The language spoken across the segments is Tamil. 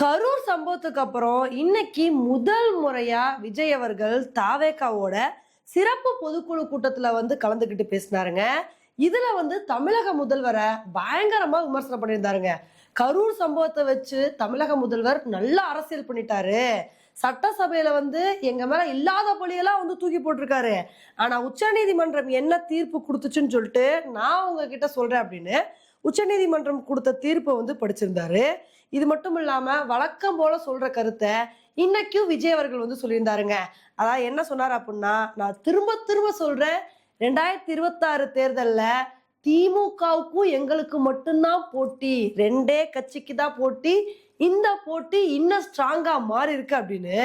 கரூர் சம்பவத்துக்கு அப்புறம் இன்னைக்கு முதல் முறையா விஜய் அவர்கள் தாவேக்காவோட சிறப்பு பொதுக்குழு கூட்டத்துல வந்து கலந்துக்கிட்டு பேசினாருங்க. இதுல வந்து தமிழக முதல்வரை பயங்கரமா விமர்சனம் பண்ணியிருந்தாருங்க. கரூர் சம்பவத்தை வச்சு தமிழக முதல்வர் நல்ல அரசியல் பண்ணிட்டாரு. சட்டசபையில வந்து எங்க மேல இல்லாத பொழியெல்லாம் வந்து தூக்கி போட்டிருக்காரு. ஆனா உச்சநீதிமன்றம் என்ன தீர்ப்பு கொடுத்துச்சுன்னு சொல்லிட்டு நான் உங்ககிட்ட சொல்றேன் அப்படின்னு உச்சநீதிமன்றம் கொடுத்த தீர்ப்பை வந்து படிச்சிருந்தாரு. இது மட்டும் இல்லாம வழக்கம் போல சொல்ற கருத்தை இன்னைக்கும் விஜய் அவர்கள் வந்து சொல்லியிருந்தாருங்க. அதாவது என்ன சொன்னார் அப்படின்னா நான் திரும்ப திரும்ப சொல்றேன் ரெண்டாயிரத்தி இருபத்தாறு தேர்தலில் திமுகவுக்கும் எங்களுக்கு மட்டும்தான் போட்டி ரெண்டே கட்சிக்கு தான் போட்டி இந்த போட்டி இன்னும் ஸ்ட்ராங்காக மாறி இருக்கு அப்படின்னு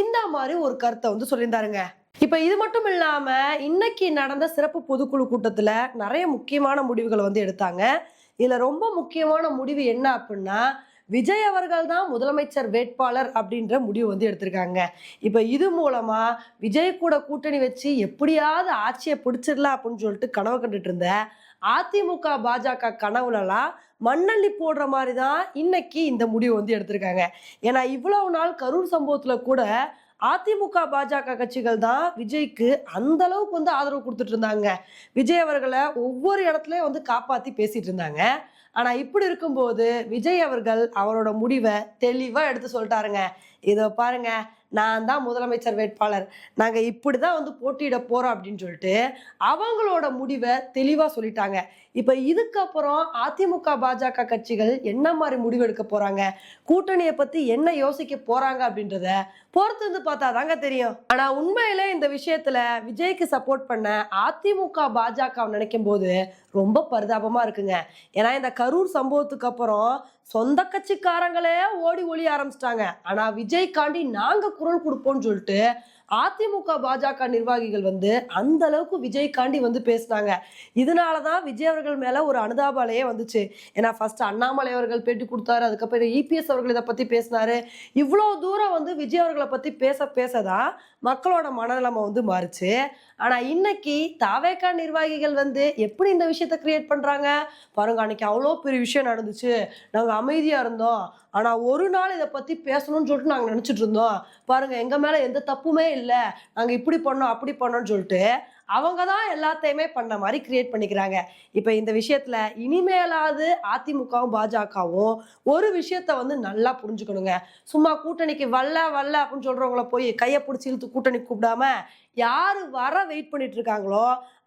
இந்த மாதிரி ஒரு கருத்தை வந்து சொல்லியிருந்தாருங்க. இப்போ இது மட்டும் இல்லாம இன்னைக்கு நடந்த சிறப்பு பொதுக்குழு கூட்டத்துல நிறைய முக்கியமான முடிவுகளை வந்து எடுத்தாங்க. இதுல ரொம்ப முக்கியமான முடிவு என்ன அப்படின்னா விஜய் அவர்கள் தான் முதலமைச்சர் வேட்பாளர் அப்படின்ற முடிவு வந்து எடுத்திருக்காங்க. இப்போ இது மூலமா விஜய் கூட கூட்டணி வச்சு எப்படியாவது ஆட்சியை பிடிச்சிடலாம் அப்படின்னு சொல்லிட்டு கனவு கண்டுட்டு இருந்த அதிமுக பாஜக கனவுலலாம் மண்ணள்ளி போடுற மாதிரி தான் இன்னைக்கு இந்த முடிவு வந்து எடுத்திருக்காங்க. ஏன்னா இவ்வளவு நாள் கரூர் சம்பவத்தில் கூட அதிமுக பாஜக கட்சிகள் தான் விஜய்க்கு அந்த அளவுக்கு வந்து ஆதரவு கொடுத்துட்டு இருந்தாங்க. விஜய் அவர்களை ஒவ்வொரு இடத்துலயும் வந்து காப்பாத்தி பேசிட்டு இருந்தாங்க. ஆனால் இப்படி இருக்கும்போது விஜய் அவர்கள் அவரோட முடிவை தெளிவாக எடுத்து சொல்லிட்டாருங்க. இதை பாருங்க நான் தான் முதலமைச்சர் வேட்பாளர். நாங்கள் இப்படி தான் வந்து போட்டியிட போகிறோம் அப்படின்னு சொல்லிட்டு அவங்களோட முடிவை தெளிவாக சொல்லிட்டாங்க. இப்போ இதுக்கப்புறம் அதிமுக பாஜக கட்சிகள் என்ன மாதிரி முடிவு எடுக்க போகிறாங்க கூட்டணியை பற்றி என்ன யோசிக்க போகிறாங்க அப்படின்றத பொறுத்து வந்து பார்த்தா தாங்க தெரியும். ஆனால் உண்மையிலே இந்த விஷயத்தில் விஜய்க்கு சப்போர்ட் பண்ண அதிமுக பாஜக நினைக்கும் போது ரொம்ப பரிதாபமாக இருக்குங்க. ஏன்னா இந்த கரூர் சம்பவத்துக்கு அப்புறம் சொந்த கட்சிக்காரங்களே ஓடி ஒளி ஆரம்பிச்சிட்டாங்க. ஆனா விஜய்காண்டி நாங்க குரல் கொடுப்போம்னு சொல்லிட்டு அதிமுக பாஜக நிர்வாகிகள் வந்து அந்த அளவுக்கு விஜய்காண்டி வந்து பேசினாங்க. இதனாலதான் விஜய் அவர்கள் மேலே ஒரு அனுதாபாலையே வந்துச்சு. ஏன்னா ஃபர்ஸ்ட் அண்ணாமலை அவர்கள் பேட்டி கொடுத்தாரு அதுக்கப்புறம் இபிஎஸ் அவர்கள் இதை பற்றி பேசினாரு. இவ்வளோ தூரம் வந்து விஜய் அவர்களை பற்றி பேச பேச தான் மக்களோட மனநிலைமை வந்து மாறுச்சு. ஆனால் இன்னைக்கு தாவேக்கா நிர்வாகிகள் வந்து எப்படி இந்த விஷயத்த கிரியேட் பண்ணுறாங்க பாருங்க அன்னைக்கு அவ்வளோ பெரிய விஷயம் நடந்துச்சு. நாங்கள் அமைதியாக இருந்தோம். ஆனால் ஒரு நாள் இதை பற்றி பேசணும்னு சொல்லிட்டு நாங்கள் நினச்சிட்டு இருந்தோம். பாருங்கள் எங்கள் மேலே எந்த தப்புமே இல்லை. நாங்க இப்படி பண்ணோம் அப்படி பண்ணோம்னு சொல்லிட்டு அவங்க தான் எல்லாத்தையுமே பண்ண மாதிரி கிரியேட் பண்ணிக்கிறாங்க. இப்போ இந்த விஷயத்தில் இனிமேலாவது அதிமுகவும் பாஜகவும் ஒரு விஷயத்த வந்து நல்லா புரிஞ்சுக்கணுங்க. சும்மா கூட்டணிக்கு வல்ல வல்ல அப்படின்னு சொல்கிறவங்கள போய் கையை பிடிச்சி இழுத்து கூட்டணி கூப்பிடாம யார் வர வெயிட் பண்ணிட்டு இருக்காங்களோ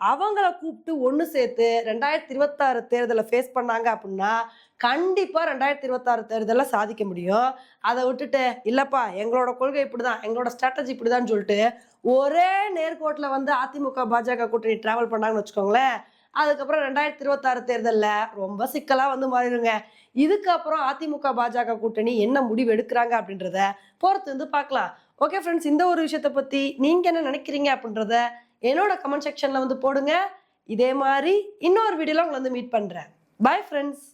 அவங்கள கூப்பிட்டு ஒன்று சேர்த்து ரெண்டாயிரத்தி இருபத்தாறு தேர்தலை ஃபேஸ் பண்ணாங்க அப்படின்னா கண்டிப்பாக ரெண்டாயிரத்தி இருபத்தாறு தேர்தலில் சாதிக்க முடியும். அதை விட்டுட்டு இல்லைப்பா எங்களோட கொள்கை இப்படிதான் எங்களோட ஸ்ட்ராட்டஜி இப்படிதான் சொல்லிட்டு ஒரே நேர்கோட்டில் வந்து அதிமுக பாஜக கூட்டணி டிராவல் பண்ணாங்கன்னு வச்சுக்கோங்களேன். அதுக்கப்புறம் ரெண்டாயிரத்தி இருபத்தாறு தேர்தலில் ரொம்ப சிக்கலாக வந்து மாறிடுங்க. இதுக்கப்புறம் அதிமுக பாஜக கூட்டணி என்ன முடிவு எடுக்கிறாங்க அப்படின்றத பொறுத்து வந்து பார்க்கலாம். ஓகே ஃப்ரெண்ட்ஸ் இந்த ஒரு விஷயத்தை பற்றி நீங்கள் என்ன நினைக்கிறீங்க அப்படின்றத என்னோட கமெண்ட் செக்ஷனில் வந்து போடுங்க. இதே மாதிரி இன்னொரு வீடியோவில் உங்களை வந்து மீட் பண்ணுறேன் பாய் ஃப்ரெண்ட்ஸ்